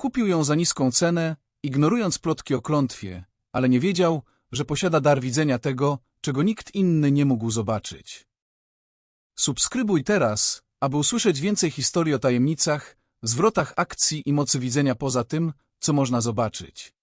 Kupił ją za niską cenę, ignorując plotki o klątwie, ale nie wiedział, że posiada dar widzenia tego, czego nikt inny nie mógł zobaczyć. Subskrybuj teraz, aby usłyszeć więcej historii o tajemnicach, zwrotach akcji i mocy widzenia poza tym, co można zobaczyć.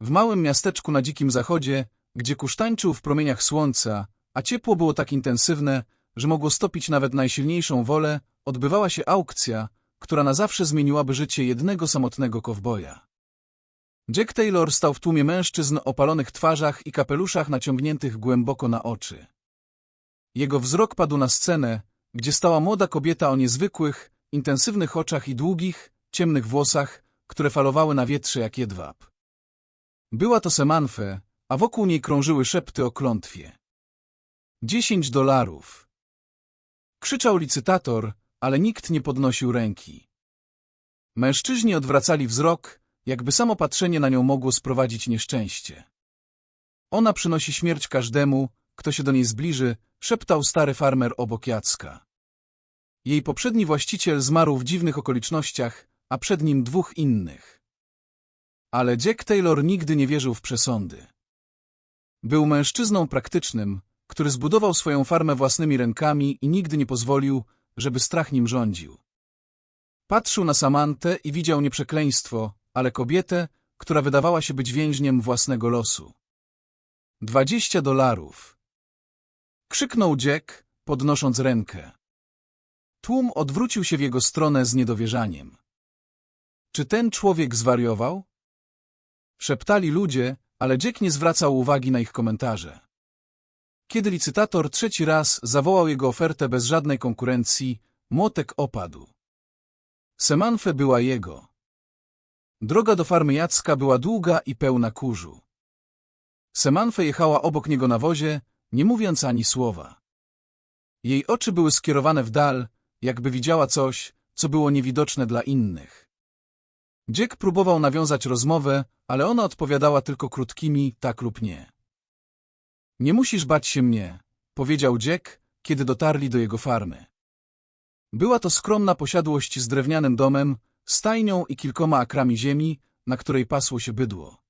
W małym miasteczku na dzikim zachodzie, gdzie kurz tańczył w promieniach słońca, a ciepło było tak intensywne, że mogło stopić nawet najsilniejszą wolę, odbywała się aukcja, która na zawsze zmieniłaby życie jednego samotnego kowboja. Jack Taylor stał w tłumie mężczyzn o palonych twarzach i kapeluszach naciągniętych głęboko na oczy. Jego wzrok padł na scenę, gdzie stała młoda kobieta o niezwykłych, intensywnych oczach i długich, ciemnych włosach, które falowały na wietrze jak jedwab. Była to Semanfe, a wokół niej krążyły szepty o klątwie. Dziesięć dolarów. Krzyczał licytator, ale nikt nie podnosił ręki. Mężczyźni odwracali wzrok, jakby samo patrzenie na nią mogło sprowadzić nieszczęście. Ona przynosi śmierć każdemu, kto się do niej zbliży, szeptał stary farmer obok Jacka. Jej poprzedni właściciel zmarł w dziwnych okolicznościach, a przed nim dwóch innych. Ale Jack Taylor nigdy nie wierzył w przesądy. Był mężczyzną praktycznym, który zbudował swoją farmę własnymi rękami i nigdy nie pozwolił, żeby strach nim rządził. Patrzył na Samantę i widział nie przekleństwo, ale kobietę, która wydawała się być więźniem własnego losu. Dwadzieścia dolarów. Krzyknął Jack, podnosząc rękę. Tłum odwrócił się w jego stronę z niedowierzaniem. Czy ten człowiek zwariował? Szeptali ludzie, ale Jack nie zwracał uwagi na ich komentarze. Kiedy licytator trzeci raz zawołał jego ofertę bez żadnej konkurencji, młotek opadł. Semanfe była jego. Droga do farmy Jacka była długa i pełna kurzu. Semanfe jechała obok niego na wozie, nie mówiąc ani słowa. Jej oczy były skierowane w dal, jakby widziała coś, co było niewidoczne dla innych. Jack próbował nawiązać rozmowę, ale ona odpowiadała tylko krótkimi tak lub nie. Nie musisz bać się mnie, powiedział Jack, kiedy dotarli do jego farmy. Była to skromna posiadłość z drewnianym domem, stajnią i kilkoma akrami ziemi, na której pasło się bydło.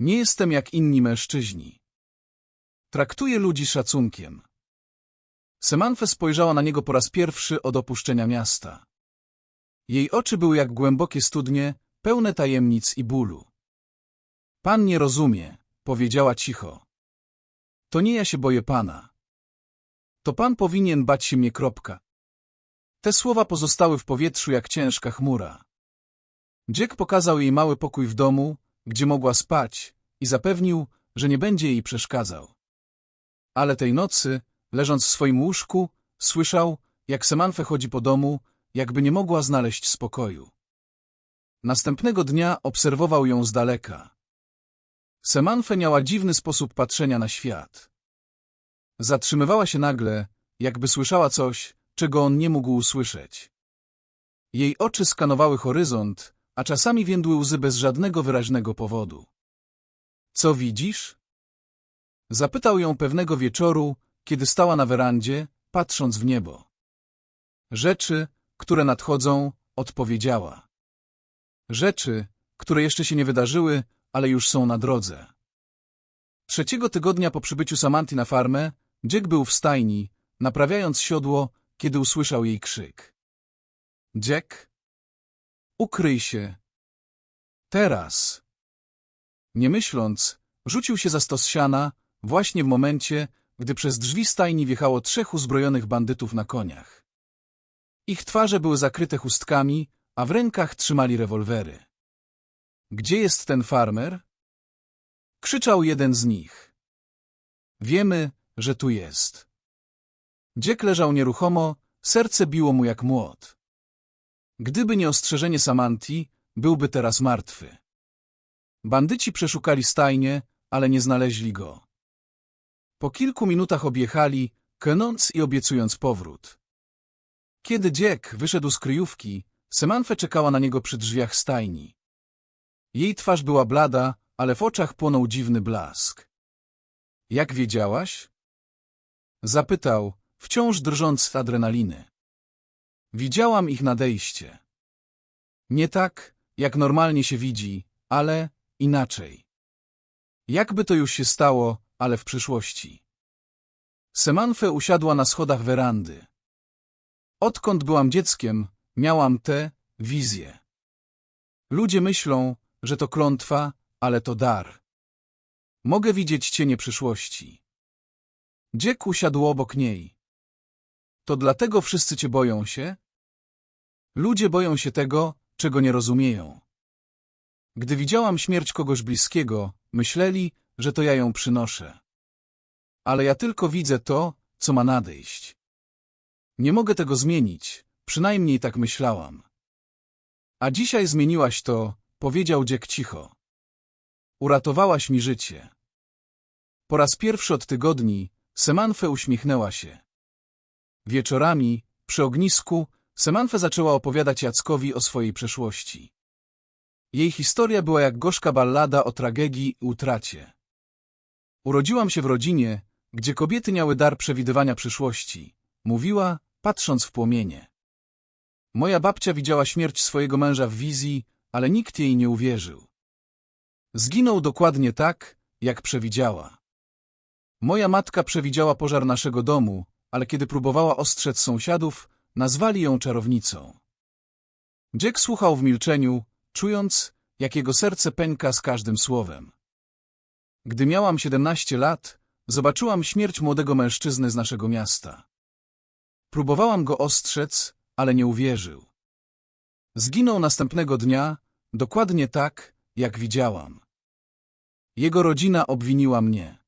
Nie jestem jak inni mężczyźni. Traktuję ludzi szacunkiem. Semanfe spojrzała na niego po raz pierwszy od opuszczenia miasta. Jej oczy były jak głębokie studnie, pełne tajemnic i bólu. Pan nie rozumie, powiedziała cicho. To nie ja się boję pana. To pan powinien bać się mnie kropka. Te słowa pozostały w powietrzu jak ciężka chmura. Jack pokazał jej mały pokój w domu, gdzie mogła spać i zapewnił, że nie będzie jej przeszkadzał. Ale tej nocy, leżąc w swoim łóżku, słyszał, jak Semanfe chodzi po domu, jakby nie mogła znaleźć spokoju. Następnego dnia obserwował ją z daleka. Semanfe miała dziwny sposób patrzenia na świat. Zatrzymywała się nagle, jakby słyszała coś, czego on nie mógł usłyszeć. Jej oczy skanowały horyzont, a czasami więdły łzy bez żadnego wyraźnego powodu. Co widzisz? Zapytał ją pewnego wieczoru, kiedy stała na werandzie, patrząc w niebo. Rzeczy, które nadchodzą, odpowiedziała. Rzeczy, które jeszcze się nie wydarzyły, ale już są na drodze. Trzeciego tygodnia po przybyciu Samanty na farmę, Jack był w stajni, naprawiając siodło, kiedy usłyszał jej krzyk. Jack? Ukryj się. Teraz. Nie myśląc, rzucił się za stos siana, właśnie w momencie, gdy przez drzwi stajni wjechało trzech uzbrojonych bandytów na koniach. Ich twarze były zakryte chustkami, a w rękach trzymali rewolwery. Gdzie jest ten farmer? Krzyczał jeden z nich. Wiemy, że tu jest. Dziek leżał nieruchomo, serce biło mu jak młot. Gdyby nie ostrzeżenie Samanti, byłby teraz martwy. Bandyci przeszukali stajnie, ale nie znaleźli go. Po kilku minutach objechali, kenąc i obiecując powrót. Kiedy Dziek wyszedł z kryjówki, Semanfe czekała na niego przy drzwiach stajni. Jej twarz była blada, ale w oczach płonął dziwny blask. Jak wiedziałaś? Zapytał, wciąż drżąc z adrenaliny. Widziałam ich nadejście. Nie tak, jak normalnie się widzi, ale inaczej. Jakby to już się stało, ale w przyszłości. Semanfe usiadła na schodach werandy. Odkąd byłam dzieckiem, miałam tę wizję. Ludzie myślą, że to klątwa, ale to dar. Mogę widzieć cienie przyszłości. Dziek usiadł obok niej. To dlatego wszyscy cię boją się? Ludzie boją się tego, czego nie rozumieją. Gdy widziałam śmierć kogoś bliskiego, myśleli, że to ja ją przynoszę. Ale ja tylko widzę to, co ma nadejść. Nie mogę tego zmienić, przynajmniej tak myślałam. A dzisiaj zmieniłaś to, powiedział Dziek cicho. Uratowałaś mi życie. Po raz pierwszy od tygodni Semanfe uśmiechnęła się. Wieczorami, przy ognisku, Semanfe zaczęła opowiadać Jackowi o swojej przeszłości. Jej historia była jak gorzka ballada o tragedii i utracie. Urodziłam się w rodzinie, gdzie kobiety miały dar przewidywania przyszłości, mówiła, patrząc w płomienie. Moja babcia widziała śmierć swojego męża w wizji, ale nikt jej nie uwierzył. Zginął dokładnie tak, jak przewidziała. Moja matka przewidziała pożar naszego domu, ale kiedy próbowała ostrzec sąsiadów, nazwali ją czarownicą. Jack słuchał w milczeniu, czując, jak jego serce pęka z każdym słowem. Gdy miałam 17 lat, zobaczyłam śmierć młodego mężczyzny z naszego miasta. Próbowałam go ostrzec, ale nie uwierzył. Zginął następnego dnia, dokładnie tak, jak widziałam. Jego rodzina obwiniła mnie.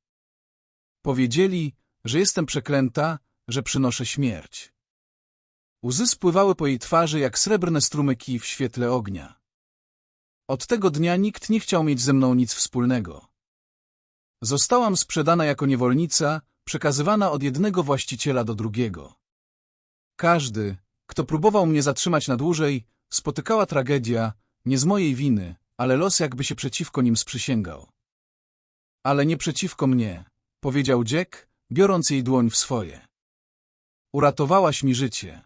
Powiedzieli, że jestem przeklęta, że przynoszę śmierć. Łzy spływały po jej twarzy jak srebrne strumyki w świetle ognia. Od tego dnia nikt nie chciał mieć ze mną nic wspólnego. Zostałam sprzedana jako niewolnica, przekazywana od jednego właściciela do drugiego. Każdy, kto próbował mnie zatrzymać na dłużej, spotykała tragedia, nie z mojej winy, ale los jakby się przeciwko nim sprzysięgał. Ale nie przeciwko mnie, powiedział Jack, biorąc jej dłoń w swoje. Uratowałaś mi życie.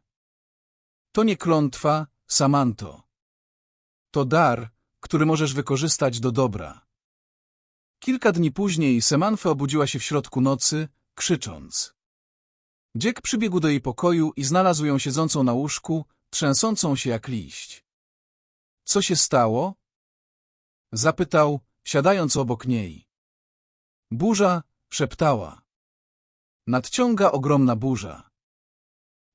To nie klątwa, Samanto. To dar, który możesz wykorzystać do dobra. Kilka dni później Semanfe obudziła się w środku nocy, krzycząc. Dziek przybiegł do jej pokoju i znalazł ją siedzącą na łóżku, trzęsącą się jak liść. Co się stało? Zapytał, siadając obok niej. Burza, szeptała. Nadciąga ogromna burza.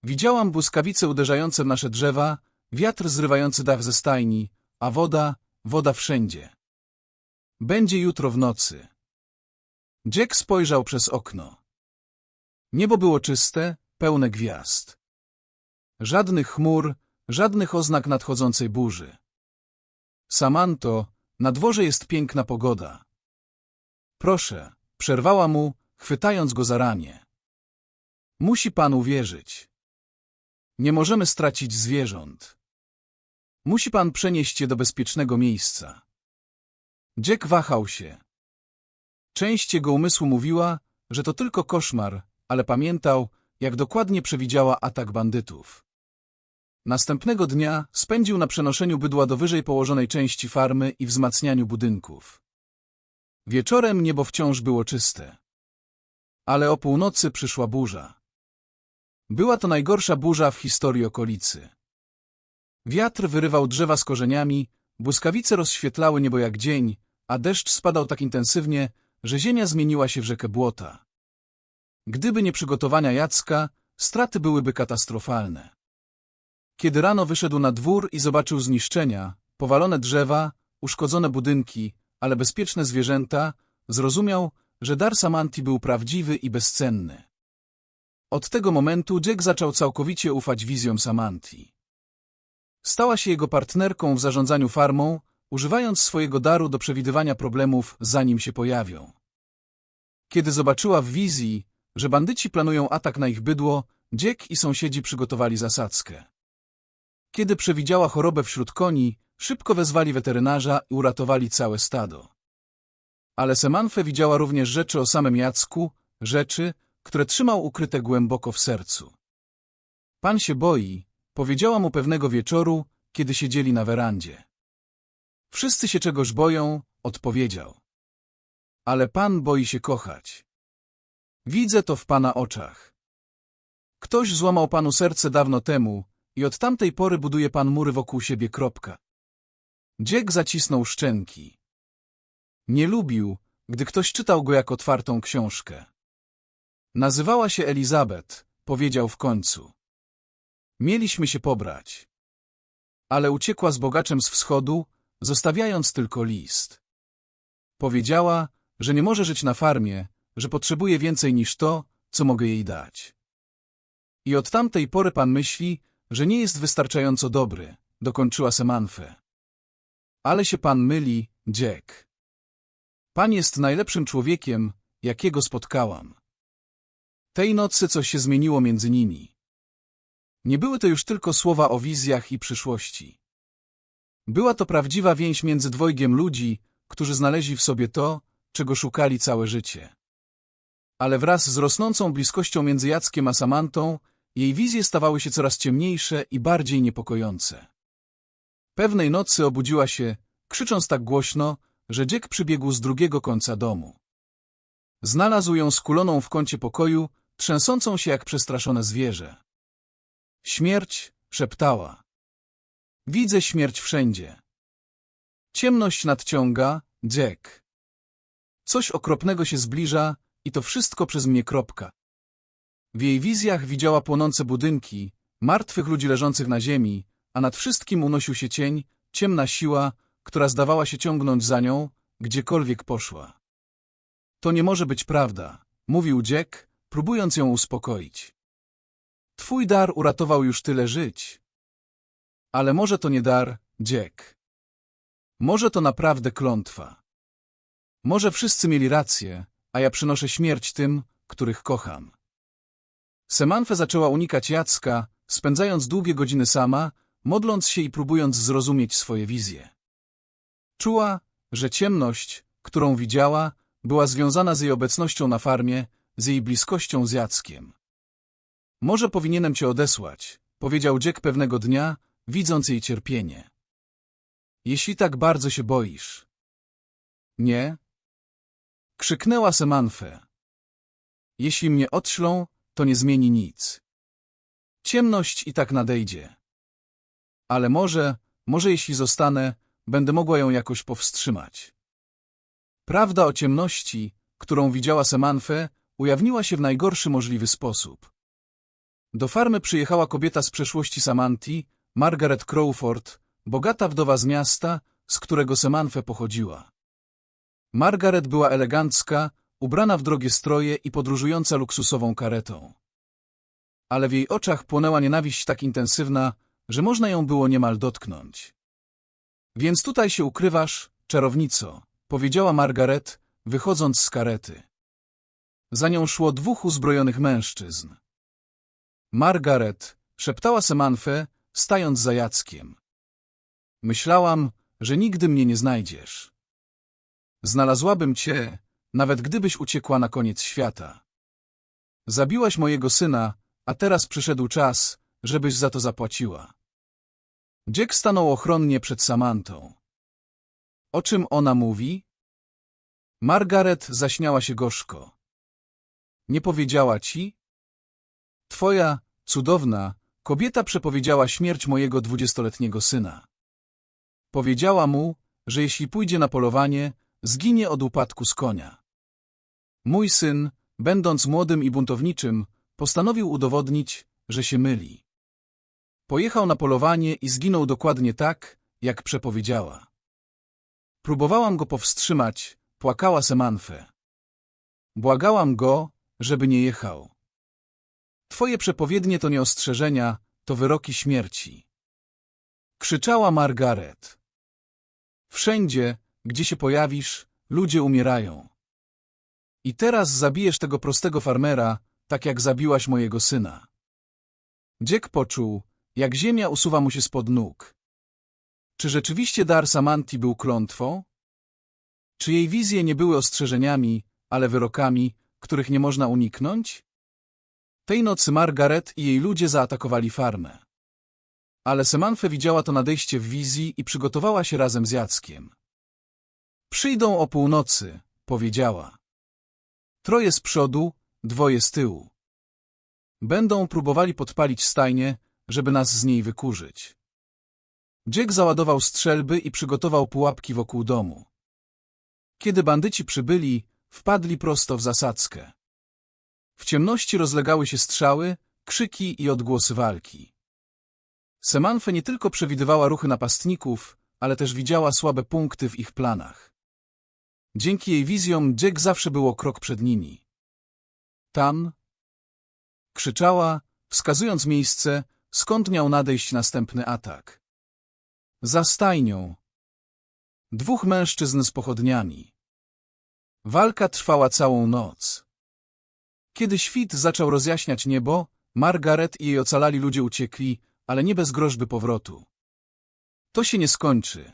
Widziałam błyskawice uderzające w nasze drzewa, wiatr zrywający dach ze stajni, a woda, woda wszędzie. Będzie jutro w nocy. Jack spojrzał przez okno. Niebo było czyste, pełne gwiazd. Żadnych chmur, żadnych oznak nadchodzącej burzy. Samanto, na dworze jest piękna pogoda. Proszę, przerwała mu, chwytając go za ramię. Musi pan uwierzyć. Nie możemy stracić zwierząt. Musi pan przenieść je do bezpiecznego miejsca. Jack wahał się. Część jego umysłu mówiła, że to tylko koszmar, ale pamiętał, jak dokładnie przewidziała atak bandytów. Następnego dnia spędził na przenoszeniu bydła do wyżej położonej części farmy i wzmacnianiu budynków. Wieczorem niebo wciąż było czyste. Ale o północy przyszła burza. Była to najgorsza burza w historii okolicy. Wiatr wyrywał drzewa z korzeniami, błyskawice rozświetlały niebo jak dzień, a deszcz spadał tak intensywnie, że ziemia zmieniła się w rzekę błota. Gdyby nie przygotowania Jacka, straty byłyby katastrofalne. Kiedy rano wyszedł na dwór i zobaczył zniszczenia, powalone drzewa, uszkodzone budynki, ale bezpieczne zwierzęta, zrozumiał, że dar Samanti był prawdziwy i bezcenny. Od tego momentu Jack zaczął całkowicie ufać wizjom Samanti. Stała się jego partnerką w zarządzaniu farmą, używając swojego daru do przewidywania problemów, zanim się pojawią. Kiedy zobaczyła w wizji, że bandyci planują atak na ich bydło, Dziek i sąsiedzi przygotowali zasadzkę. Kiedy przewidziała chorobę wśród koni, szybko wezwali weterynarza i uratowali całe stado. Ale Semanfe widziała również rzeczy o samym Jacku, rzeczy, które trzymał ukryte głęboko w sercu. Pan się boi, powiedziała mu pewnego wieczoru, kiedy siedzieli na werandzie. Wszyscy się czegoś boją, odpowiedział. Ale pan boi się kochać. Widzę to w pana oczach. Ktoś złamał panu serce dawno temu i od tamtej pory buduje pan mury wokół siebie. Kropka. Dziek zacisnął szczęki. Nie lubił, gdy ktoś czytał go jak otwartą książkę. Nazywała się Elizabeth, powiedział w końcu. Mieliśmy się pobrać. Ale uciekła z bogaczem z wschodu, zostawiając tylko list. Powiedziała, że nie może żyć na farmie, że potrzebuje więcej niż to, co mogę jej dać. I od tamtej pory pan myśli, że nie jest wystarczająco dobry, dokończyła Semanfę. Ale się pan myli, Jack. Pan jest najlepszym człowiekiem, jakiego spotkałam. Tej nocy coś się zmieniło między nimi. Nie były to już tylko słowa o wizjach i przyszłości. Była to prawdziwa więź między dwojgiem ludzi, którzy znaleźli w sobie to, czego szukali całe życie. Ale wraz z rosnącą bliskością między Jackiem a Samantą, jej wizje stawały się coraz ciemniejsze i bardziej niepokojące. Pewnej nocy obudziła się, krzycząc tak głośno, że dziek przybiegł z drugiego końca domu. Znalazł ją skuloną w kącie pokoju, trzęsącą się jak przestraszone zwierzę. Śmierć, szeptała. Widzę śmierć wszędzie. Ciemność nadciąga, Jack. Coś okropnego się zbliża i to wszystko przez mnie kropka. W jej wizjach widziała płonące budynki, martwych ludzi leżących na ziemi, a nad wszystkim unosił się cień, ciemna siła, która zdawała się ciągnąć za nią, gdziekolwiek poszła. To nie może być prawda, mówił Jack, próbując ją uspokoić. Twój dar uratował już tyle żyć. Ale może to nie dar, Jack. Może to naprawdę klątwa. Może wszyscy mieli rację, a ja przynoszę śmierć tym, których kocham. Semanfe zaczęła unikać Jacka, spędzając długie godziny sama, modląc się i próbując zrozumieć swoje wizje. Czuła, że ciemność, którą widziała, była związana z jej obecnością na farmie, z jej bliskością z Jackiem. Może powinienem cię odesłać, powiedział Jack pewnego dnia, widząc jej cierpienie. Jeśli tak bardzo się boisz. Nie? Krzyknęła Semanfe. Jeśli mnie odślą, to nie zmieni nic. Ciemność i tak nadejdzie. Ale może, może jeśli zostanę, będę mogła ją jakoś powstrzymać. Prawda o ciemności, którą widziała Semanfe, ujawniła się w najgorszy możliwy sposób. Do farmy przyjechała kobieta z przeszłości Samanti, Margaret Crawford, bogata wdowa z miasta, z którego Semanfe pochodziła. Margaret była elegancka, ubrana w drogie stroje i podróżująca luksusową karetą. Ale w jej oczach płonęła nienawiść tak intensywna, że można ją było niemal dotknąć. Więc tutaj się ukrywasz, czarownico, powiedziała Margaret, wychodząc z karety. Za nią szło dwóch uzbrojonych mężczyzn. Margaret, szeptała Semanfe, stając za Jackiem. Myślałam, że nigdy mnie nie znajdziesz. Znalazłabym cię, nawet gdybyś uciekła na koniec świata. Zabiłaś mojego syna, a teraz przyszedł czas, żebyś za to zapłaciła. Jack stanął ochronnie przed Samantą. O czym ona mówi? Margaret zaśmiała się gorzko. Nie powiedziała ci? Twoja, cudowna, kobieta przepowiedziała śmierć mojego dwudziestoletniego syna. Powiedziała mu, że jeśli pójdzie na polowanie, zginie od upadku z konia. Mój syn, będąc młodym i buntowniczym, postanowił udowodnić, że się myli. Pojechał na polowanie i zginął dokładnie tak, jak przepowiedziała. Próbowałam go powstrzymać, płakała Semanfe. Błagałam go, żeby nie jechał. Twoje przepowiednie to nie ostrzeżenia, to wyroki śmierci. Krzyczała Margaret. Wszędzie, gdzie się pojawisz, ludzie umierają. I teraz zabijesz tego prostego farmera, tak jak zabiłaś mojego syna. Dziek poczuł, jak ziemia usuwa mu się spod nóg. Czy rzeczywiście dar Samanti był klątwą? Czy jej wizje nie były ostrzeżeniami, ale wyrokami, których nie można uniknąć? Tej nocy Margaret i jej ludzie zaatakowali farmę. Ale Semanfe widziała to nadejście w wizji i przygotowała się razem z Jackiem. Przyjdą o północy, powiedziała. Troje z przodu, dwoje z tyłu. Będą próbowali podpalić stajnię, żeby nas z niej wykurzyć. Jack załadował strzelby i przygotował pułapki wokół domu. Kiedy bandyci przybyli, wpadli prosto w zasadzkę. W ciemności rozlegały się strzały, krzyki i odgłosy walki. Semanfe nie tylko przewidywała ruchy napastników, ale też widziała słabe punkty w ich planach. Dzięki jej wizjom Jack zawsze było krok przed nimi. Tam krzyczała, wskazując miejsce, skąd miał nadejść następny atak. Za stajnią. Dwóch mężczyzn z pochodniami. Walka trwała całą noc. Kiedy świt zaczął rozjaśniać niebo, Margaret i jej ocalali ludzie uciekli, ale nie bez groźby powrotu. To się nie skończy.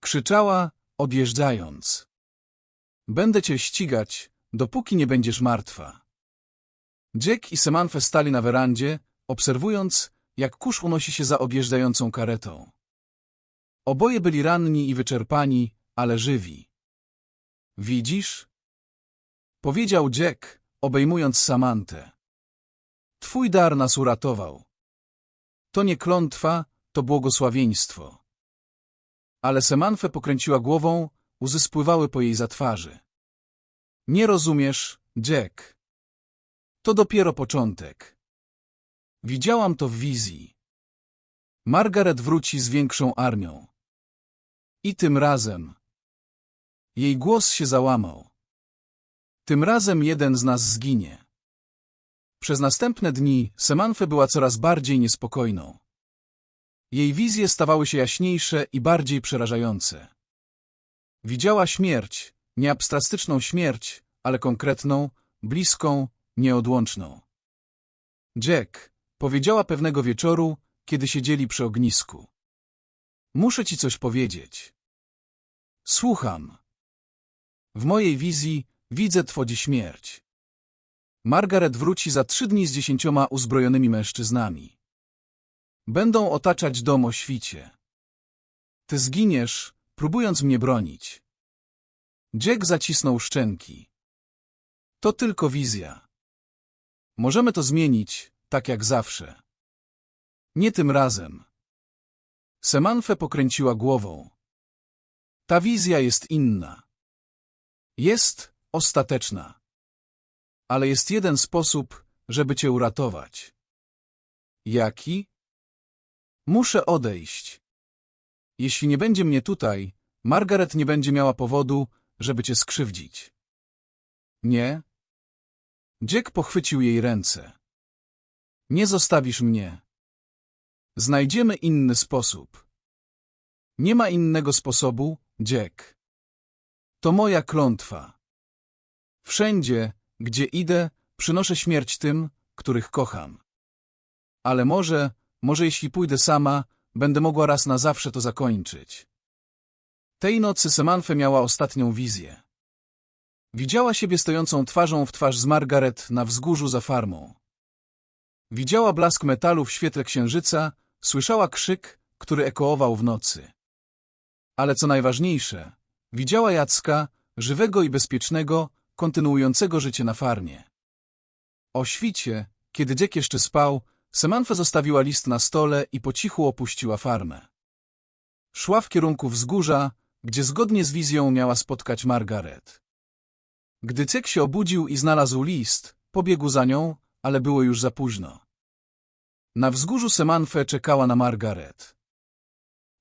Krzyczała, odjeżdżając. Będę cię ścigać, dopóki nie będziesz martwa. Jack i Semanfe stali na werandzie, obserwując, jak kurz unosi się za objeżdżającą karetą. Oboje byli ranni i wyczerpani, ale żywi. Widzisz? Powiedział Jack, obejmując Samantę. Twój dar nas uratował. To nie klątwa, to błogosławieństwo. Ale Semanfe pokręciła głową, łzy spływały po jej zatwarzy. Nie rozumiesz, Jack. To dopiero początek. Widziałam to w wizji. Margaret wróci z większą armią. I tym razem. Jej głos się załamał. Tym razem jeden z nas zginie. Przez następne dni Semanfe była coraz bardziej niespokojną. Jej wizje stawały się jaśniejsze i bardziej przerażające. Widziała śmierć, nie abstrastyczną śmierć, ale konkretną, bliską, nieodłączną. Jack powiedziała pewnego wieczoru, kiedy siedzieli przy ognisku. Muszę ci coś powiedzieć. Słucham. W mojej wizji widzę twodzi śmierć. Margaret wróci za trzy dni z dziesięcioma uzbrojonymi mężczyznami. Będą otaczać dom o świcie. Ty zginiesz, próbując mnie bronić. Jack zacisnął szczęki. To tylko wizja. Możemy to zmienić, tak jak zawsze. Nie tym razem. Semanfe pokręciła głową. Ta wizja jest inna. Jest ostateczna. Ale jest jeden sposób, żeby cię uratować. Jaki? Muszę odejść. Jeśli nie będzie mnie tutaj, Margaret nie będzie miała powodu, żeby cię skrzywdzić. Nie? Jack pochwycił jej ręce. Nie zostawisz mnie. Znajdziemy inny sposób. Nie ma innego sposobu, Jack. To moja klątwa. Wszędzie, gdzie idę, przynoszę śmierć tym, których kocham. Ale może, może jeśli pójdę sama, będę mogła raz na zawsze to zakończyć. Tej nocy Semanfe miała ostatnią wizję. Widziała siebie stojącą twarzą w twarz z Margaret na wzgórzu za farmą. Widziała blask metalu w świetle księżyca, słyszała krzyk, który ekoował w nocy. Ale co najważniejsze, widziała Jacka, żywego i bezpiecznego, kontynuującego życie na farmie. O świcie, kiedy dziek jeszcze spał, Semanfe zostawiła list na stole i po cichu opuściła farmę. Szła w kierunku wzgórza, gdzie zgodnie z wizją miała spotkać Margaret. Gdy Cek się obudził i znalazł list, pobiegł za nią, ale było już za późno. Na wzgórzu Semanfe czekała na Margaret.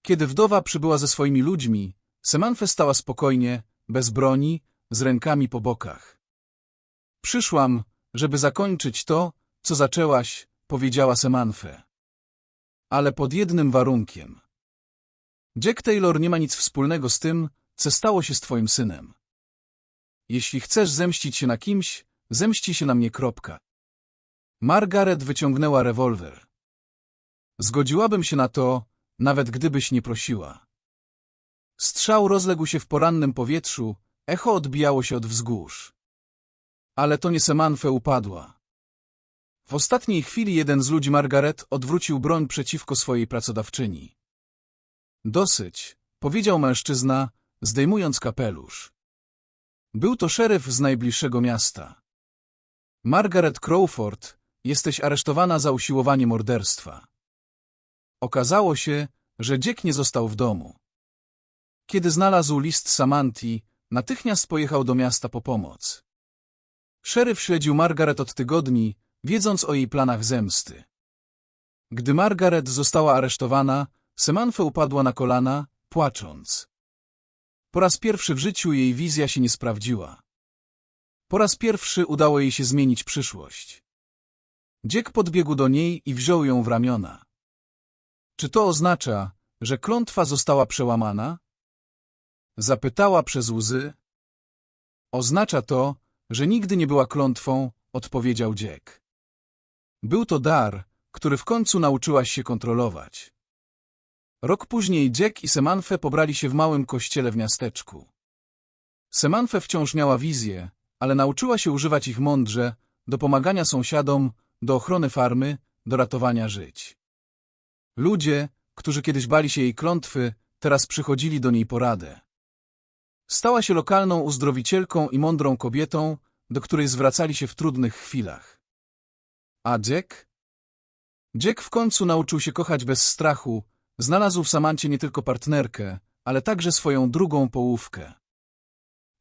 Kiedy wdowa przybyła ze swoimi ludźmi, Semanfe stała spokojnie, bez broni, z rękami po bokach. Przyszłam, żeby zakończyć to, co zaczęłaś, powiedziała Semanfe. Ale pod jednym warunkiem. Jack Taylor nie ma nic wspólnego z tym, co stało się z twoim synem. Jeśli chcesz zemścić się na kimś, zemści się na mnie kropka. Margaret wyciągnęła rewolwer. Zgodziłabym się na to, nawet gdybyś nie prosiła. Strzał rozległ się w porannym powietrzu, echo odbijało się od wzgórz. Ale to nie Semanfe upadła. W ostatniej chwili jeden z ludzi Margaret odwrócił broń przeciwko swojej pracodawczyni. Dosyć, powiedział mężczyzna, zdejmując kapelusz. Był to szeryf z najbliższego miasta. Margaret Crawford, jesteś aresztowana za usiłowanie morderstwa. Okazało się, że Dziek nie został w domu. Kiedy znalazł list Samanti, natychmiast pojechał do miasta po pomoc. Szeryf śledził Margaret od tygodni, wiedząc o jej planach zemsty. Gdy Margaret została aresztowana, Semanfe upadła na kolana, płacząc. Po raz pierwszy w życiu jej wizja się nie sprawdziła. Po raz pierwszy udało jej się zmienić przyszłość. Dziek podbiegł do niej i wziął ją w ramiona. Czy to oznacza, że klątwa została przełamana? Zapytała przez łzy. Oznacza to, że nigdy nie była klątwą, odpowiedział Dziek. Był to dar, który w końcu nauczyłaś się kontrolować. Rok później Jack i Semanfe pobrali się w małym kościele w miasteczku. Semanfe wciąż miała wizję, ale nauczyła się używać ich mądrze, do pomagania sąsiadom, do ochrony farmy, do ratowania żyć. Ludzie, którzy kiedyś bali się jej klątwy, teraz przychodzili do niej poradę. Stała się lokalną uzdrowicielką i mądrą kobietą, do której zwracali się w trudnych chwilach. A Jack? Jack w końcu nauczył się kochać bez strachu, znalazł w Samancie nie tylko partnerkę, ale także swoją drugą połówkę.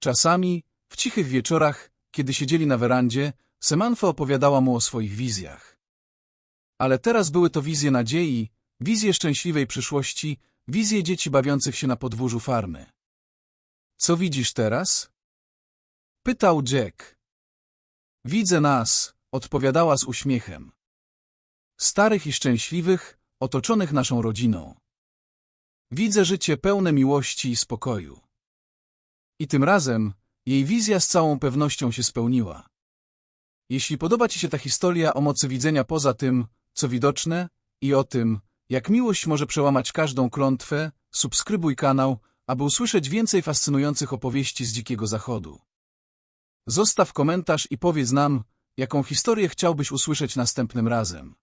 Czasami, w cichych wieczorach, kiedy siedzieli na werandzie, Semanfa opowiadała mu o swoich wizjach. Ale teraz były to wizje nadziei, wizje szczęśliwej przyszłości, wizje dzieci bawiących się na podwórzu farmy. Co widzisz teraz? Pytał Jack. Widzę nas, odpowiadała z uśmiechem. Starych i szczęśliwych, otoczonych naszą rodziną. Widzę życie pełne miłości i spokoju. I tym razem jej wizja z całą pewnością się spełniła. Jeśli podoba Ci się ta historia o mocy widzenia poza tym, co widoczne i o tym, jak miłość może przełamać każdą klątwę, subskrybuj kanał, aby usłyszeć więcej fascynujących opowieści z Dzikiego Zachodu. Zostaw komentarz i powiedz nam, jaką historię chciałbyś usłyszeć następnym razem.